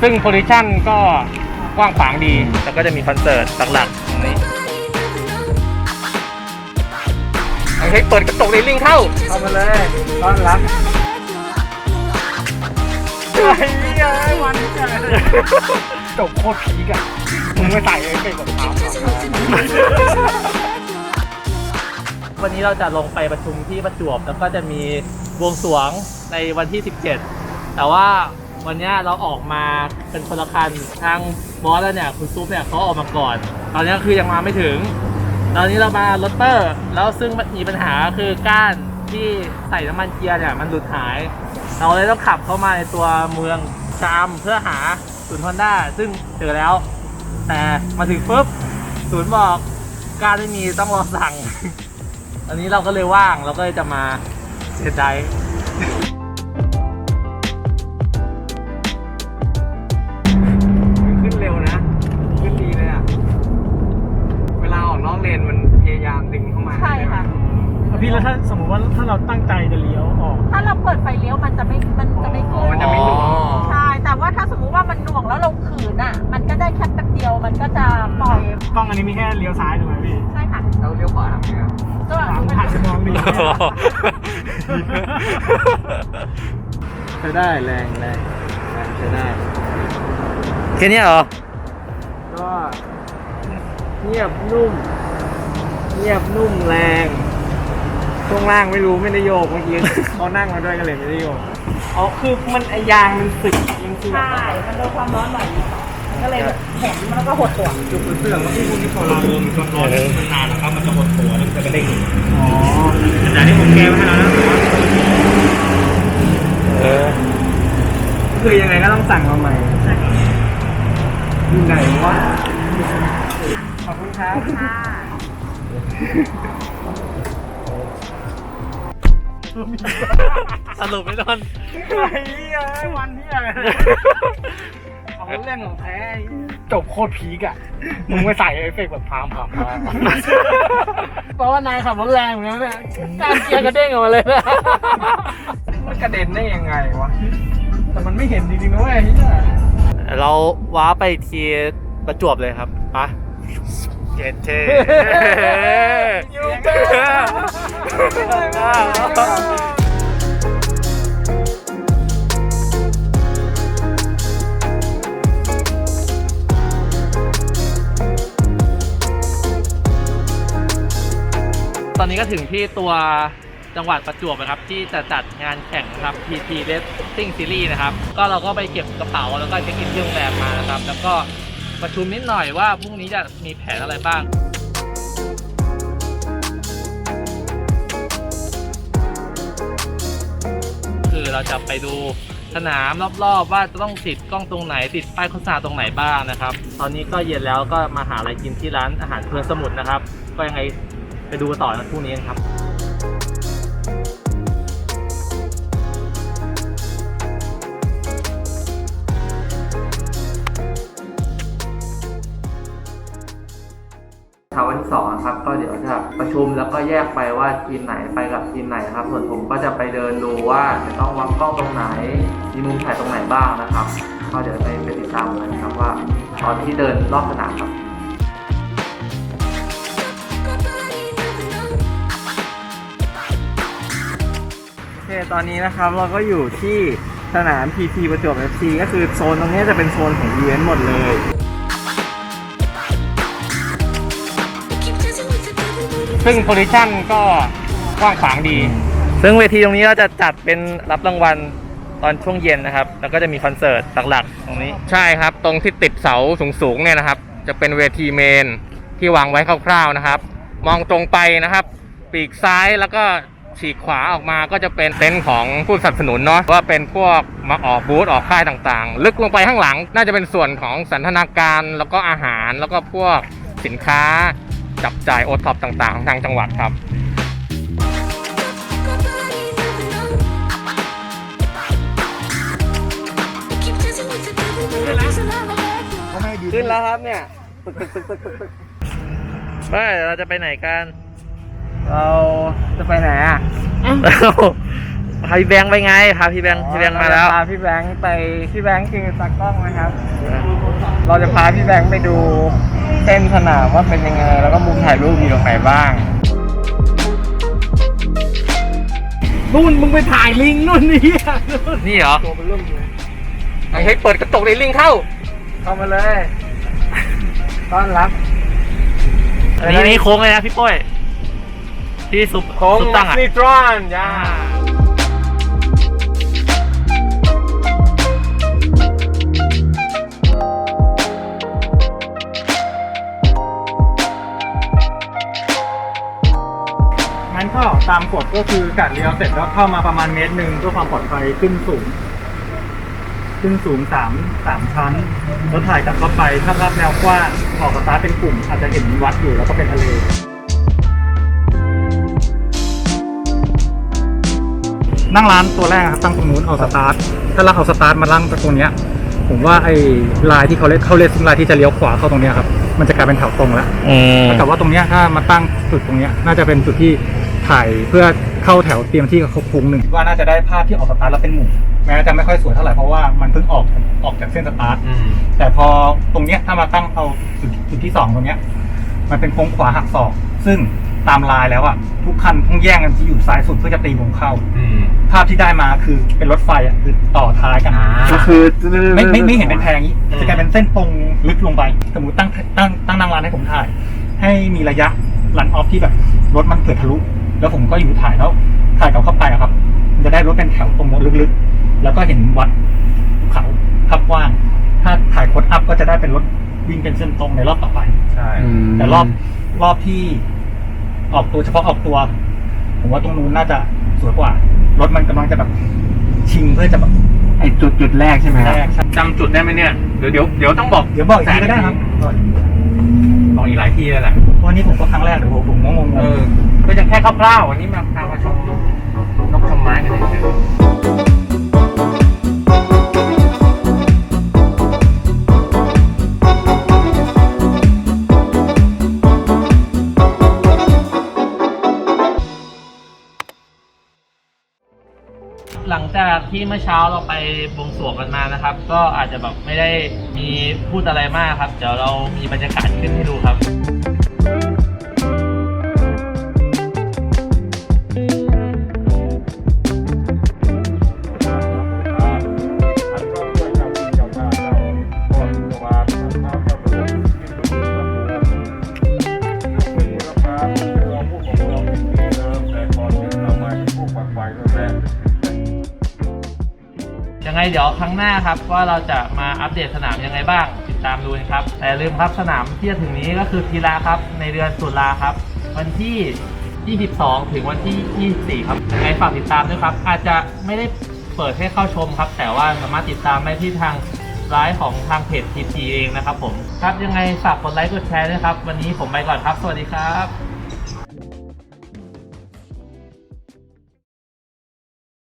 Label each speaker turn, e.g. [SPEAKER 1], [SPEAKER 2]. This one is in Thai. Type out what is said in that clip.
[SPEAKER 1] ซึ่งโพซิชันก็กว้างขวางดี แล้วก็จะมีคอนเสิร์ตหลักๆตรงนี้เฮ้ยเปิดกระจกเลยลิงเข้า
[SPEAKER 2] เข้ามาเลยต้อนรับไอ้เหี้ยวันนี้จบโคตรพีกอะมึงไม่ใส่เอฟเฟกต์แบบเท้า
[SPEAKER 1] วันนี้เราจะลงไปประชุมที่ประจวบแล้วก็จะมีบวงสรวงในวันที่ 17 แต่ว่า วันนี้เราออกมาเป็นคนละคันทางบอสแล้วเนี่ยคุณซุปเนี่ยเขาออกมาก่อน ตอนนี้คือยังมาไม่ถึง ตอนนี้เรามารถเตอร์ แล้วซึ่งมีปัญหาคือก้านที่ใส่น้ำมันเกียร์เนี่ยมันหลุดหาย เราเลยต้องขับเข้ามาในตัวเมืองชามเพื่อหาศูนย์ฮอนด้าซึ่งเจอแล้ว แต่มาถึงปุ๊บศูนย์บอกก้านไม่มีต้องรอสั่ง อันนี้เราก็เลยว่างเราก็เลยจะมาเสียใจา
[SPEAKER 2] ยามดึงเข้ามา
[SPEAKER 3] ใช่ค่ะ
[SPEAKER 4] พี่แล้วถ้าสมมติว่าถ้าเราตั้งใจจะเลี้ยวออก
[SPEAKER 3] ถ้าเราเปิดไฟเลี้ยวมันจะไม่มันจะไม่ขึ้น
[SPEAKER 2] มันจะไม่หนุน
[SPEAKER 3] ใช่แต่ว่าถ้าสมมุติว่ามันหน่วงแล้วเราขืนอะ มันก็ได้แค่แป๊บเดียวมันก็จะปล่อย
[SPEAKER 4] กล้องอันนี้มีแค่เลี้ยวซ้ายถูกไหมพี่
[SPEAKER 3] ใช่ค่ะ
[SPEAKER 2] แล้วเลี้ยวขวาทำไงอะ
[SPEAKER 3] ก็
[SPEAKER 4] ถามหันไปมองดิ
[SPEAKER 2] ใช้ได้แรงแรงแรงใช้ได้
[SPEAKER 1] แค่นี้เหรอ
[SPEAKER 2] ก็เงียบนุ่ม เงียบนุ่มแรงช่วงล่างไม่รู้ไม่ได้โยกเมื่อกี้ เขานั่งมาด้วยก็เลยไม่ได้โยกอ๋อคือมันไอยางมันสึกมันเสื่อม
[SPEAKER 3] ใช่ มันโดนความร้อนบ่อยมันก็เลยแข็งแล้วก็หดตัว
[SPEAKER 2] จุดมันเสื่อมแล้วที่พวกนี้พอเรา
[SPEAKER 1] เออมันร้อนนานนะครับมันจะหดตัวแล้วมันจะกระเด้ง
[SPEAKER 2] อ๋อ
[SPEAKER 1] แต่นี่ผมแก้ไว้ให้แล้วนะเออ
[SPEAKER 2] คือยังไงก็ต้องสั่งมาใหม่อยู่ไหนวะขอบคุณครับ
[SPEAKER 3] ค่ะ
[SPEAKER 1] สรุปไม่โดน
[SPEAKER 2] ไอ้เหี้ยวันเหี้ยของเล่นของแท้จบโคตรพีกอะมึงไม่ใส่เอฟเฟกต์แบบพามพามพามเพราะว่านายขับรถแรงเหมือนกันเนี่ยการเกียร์กระเด้งออกมาเลยนะมันกระเด็นได้ยังไงวะ แต่มันไม่เห็นจริงๆนะเว้ยเหี้ย
[SPEAKER 1] เราว้าไปทีประจวบเลยครับปะ เจ็ดเท่
[SPEAKER 2] ยูเท
[SPEAKER 1] ตอนนี้ก็ถึงที่ตัวจังหวัดประจวบนะครับ ที่จะจัดงานแข่งนะครับ PT Racing Series นะครับ ก็เราก็ไปเก็บกระเป๋าแล้วก็เช็คอินที่โรงแรมมานะครับ แล้วก็ ประชุมนิดหน่อยว่าพรุ่งนี้จะมีแผนอะไรบ้าง คือเราจะไปดูสนามรอบๆ ว่าจะต้องติดกล้องตรงไหนติดป้ายโฆษณาตรงไหนบ้างนะครับ ตอนนี้ก็เย็นแล้วก็มาหาอะไรกินที่ร้านอาหารเพลินสมุทรนะครับ ก็ยังไงไปดูต่อในพรุ่งนี้กันครับ ชุมแล้วก็แยกไปว่าทีมไหนไปกับทีมไหนนะครับ ส่วนผมก็จะไปเดินดูว่าจะต้องวางกล้องตรงไหน มีมุมถ่ายตรงไหนบ้างนะครับ ก็เดี๋ยวไปไปติดตามกันครับว่า ตอนที่เดินรอบสนามครับ
[SPEAKER 2] โอเคตอนนี้นะครับเราก็อยู่ที่สนาม PT ประจวบ FC ก็คือโซนตรงนี้จะเป็นโซนของอีเวนต์หมดเลย
[SPEAKER 1] ซึ่งโพซิชันก็กว้างขวางดี ซึ่งเวทีตรงนี้เราจะจัดเป็นรับรางวัลตอนช่วงเย็นนะครับ แล้วก็จะมีคอนเสิร์ตหลักๆตรงนี้ ใช่ครับ ตรงที่ติดเสาสูงๆเนี่ยนะครับ จะเป็นเวทีเมนที่วางไว้คร่าวๆนะครับ มองตรงไปนะครับ ปีกซ้ายแล้วก็ฉีกขวาออกมาก็จะเป็นเต็นท์ของผู้สนับสนุนเนาะว่าเป็นพวกมาออกบูธออกค่ายต่างๆ ลึกลงไปข้างหลังน่าจะเป็นส่วนของสันทนาการแล้วก็อาหารแล้วก็พวกสินค้า จับจ่ายโอท็อปต่างๆของทางจังหวัดครับ
[SPEAKER 2] ขึ้นแล้วครับเนี่ย
[SPEAKER 1] ไม่เราจะไปไหนกัน
[SPEAKER 2] เราจะไปไหนอะ
[SPEAKER 1] เราไปพาพี่แบงค์ไปไง พาพี่แบงค์พี่แบงค์มาแล้ว
[SPEAKER 2] พาพี่แบงค์ไปพี่แบงค์คือตากล้องนะครับ เราจะพาพี่แบงค์ไปดู เส้นสนามว่าเป็นยังไง แล้วก็มุมถ่ายรูปมีตรงไหนบ้าง
[SPEAKER 4] นู่นมึงไปถ่ายลิงนู่นนี่อะ
[SPEAKER 1] นี่เหรอ
[SPEAKER 2] ตัวเป็นเริ่มเลย
[SPEAKER 1] เฮ้ยเปิดกระจกในลิงเข้า
[SPEAKER 2] เข้ามาเลย ต้อนรับ
[SPEAKER 1] อันนี้นี่โค้งเลยนะพี่ป้อย ที่ซุป
[SPEAKER 2] โค้ง
[SPEAKER 1] ซุป
[SPEAKER 2] นั
[SPEAKER 1] ตั้
[SPEAKER 2] ก
[SPEAKER 1] งอะ
[SPEAKER 2] นิตรอนย่า
[SPEAKER 4] ตามกฎก็คือกัดเลี้ยวเสร็จแล้วเข้ามาประมาณเมตรหนึ่งเพื่อความปลอดภัยขึ้นสูง ขึ้นสูงสามสามชั้นแล้วถ่ายกลับเข้าไปถ้ารับแนวกว้างออกสตาร์ทเป็นกลุ่ม อาจจะเห็นวัดอยู่แล้วก็เป็นทะเลนั่งร้านตัวแรกครับตั้งตรงนู้นเอาสตาร์ทถ้าเราเอาสตาร์ทมาตั้งตรงเนี้ยผมว่าไอ้ลายที่เขาเล่นเขาเล่นซึ่งลายที่จะเลี้ยวขวาเข้าตรงเนี้ยครับมันจะกลายเป็นแถวตรงแล้ว
[SPEAKER 1] อืม
[SPEAKER 4] แต่ว่าตรงเนี้ยถ้ามาตั้งจุดตรงเนี้ยน่าจะเป็นจุดที่ ถ่ายเพื่อเข้าแถวเตรียมที่เขาพุงหนึ่งว่าน่าจะได้ภาพที่ออกสตาร์ทแล้วเป็นหมู่แม้จะไม่ค่อยสวยเท่าไหร่เพราะว่ามันเพิ่งออกออกจากเส้นสตาร์ท
[SPEAKER 1] อืม
[SPEAKER 4] แต่พอตรงเนี้ยถ้ามาตั้งเอาจุดจุดที่สองตรงเนี้ย มันเป็นโค้งขวาหักศอก ซึ่งตามลายแล้วอะทุกคันต้องแย่งกันที่อยู่ซ้ายสุดเพื่อจะตีวงเข้า
[SPEAKER 1] อืม
[SPEAKER 4] ภาพที่ได้มาคือเป็นรถไฟอะคือต่อท้ายกัน
[SPEAKER 1] อ่า
[SPEAKER 2] ก็คือ
[SPEAKER 4] ไม่ไม่ไม่เห็นเป็นแพงอย่างนี้
[SPEAKER 1] อืม
[SPEAKER 4] จะกลายเป็นเส้นตรงลึกลงไปสมมติตั้งตั้งตั้งนางร้านให้ผมถ่าย ให้มีระยะรันออฟที่แบบรถมันเกิดทะลุ แล้วผมก็อยู่ถ่ายแล้วถ่ายกลับเข้าไปอะครับมันจะได้รถเป็นแถวตรงลึกๆ แล้วก็เห็นวัดภูเขาขับกว้าง ถ้าถ่ายโคดอัพก็จะได้เป็นรถวิ่งเป็นเส้นตรงในรอบต่อไป
[SPEAKER 1] ใช่
[SPEAKER 4] แต่รอบรอบที่ออกตัวเฉพาะออกตัว ผมว่าตรงนู้นน่าจะสวยกว่า รถมันกำลังจะแบบชิงเพื่อจะแบบ
[SPEAKER 2] ไอจุดจุดแรกใช่ไหมครับ
[SPEAKER 4] แรกใช่
[SPEAKER 1] จำจุดได้ไหมเนี่ย เดี๋ยวเดี๋ยวเดี๋ยวต้องบอก
[SPEAKER 4] เดี๋ยวบอกอีกทีก็ได้ครับ
[SPEAKER 1] บอกอีกหลายทีเลยแหละ
[SPEAKER 4] เพราะว่านี่ผมก็ครั้งแรกเดี๋ยวผมผมงงๆ
[SPEAKER 1] เออก็ยังแคร่าวๆวันนี้มาพามาชมนกชมไม้กันเฉยหลังจากที่เมื่อเช้าเราไปบวงสรวงกันมานะครับ ก็อาจจะแบบไม่ได้มีพูดอะไรมากครับ เดี๋ยวเรามีบรรยากาศขึ้นให้ดูครับ เดี๋ยวครั้งหน้าครับว่าเราจะมาอัปเดตสนามยังไงบ้าง ติดตามดูนะครับ แต่ลืมครับสนามที่จะถึงนี้ก็คือกีฬาครับ ในเดือนตุลาครับ วันที่ 22 ถึงวันที่ 24 ครับยังไงฝากติดตามด้วยครับ อาจจะไม่ได้เปิดให้เข้าชมครับ แต่ว่าสามารถติดตามได้ที่ทางไลฟ์ของทางเพจ TP เองนะครับผม ครับยังไงฝากกดไลค์กดแชร์ด้วยครับ วันนี้ผมไปก่อนครับ สวัสดีครับ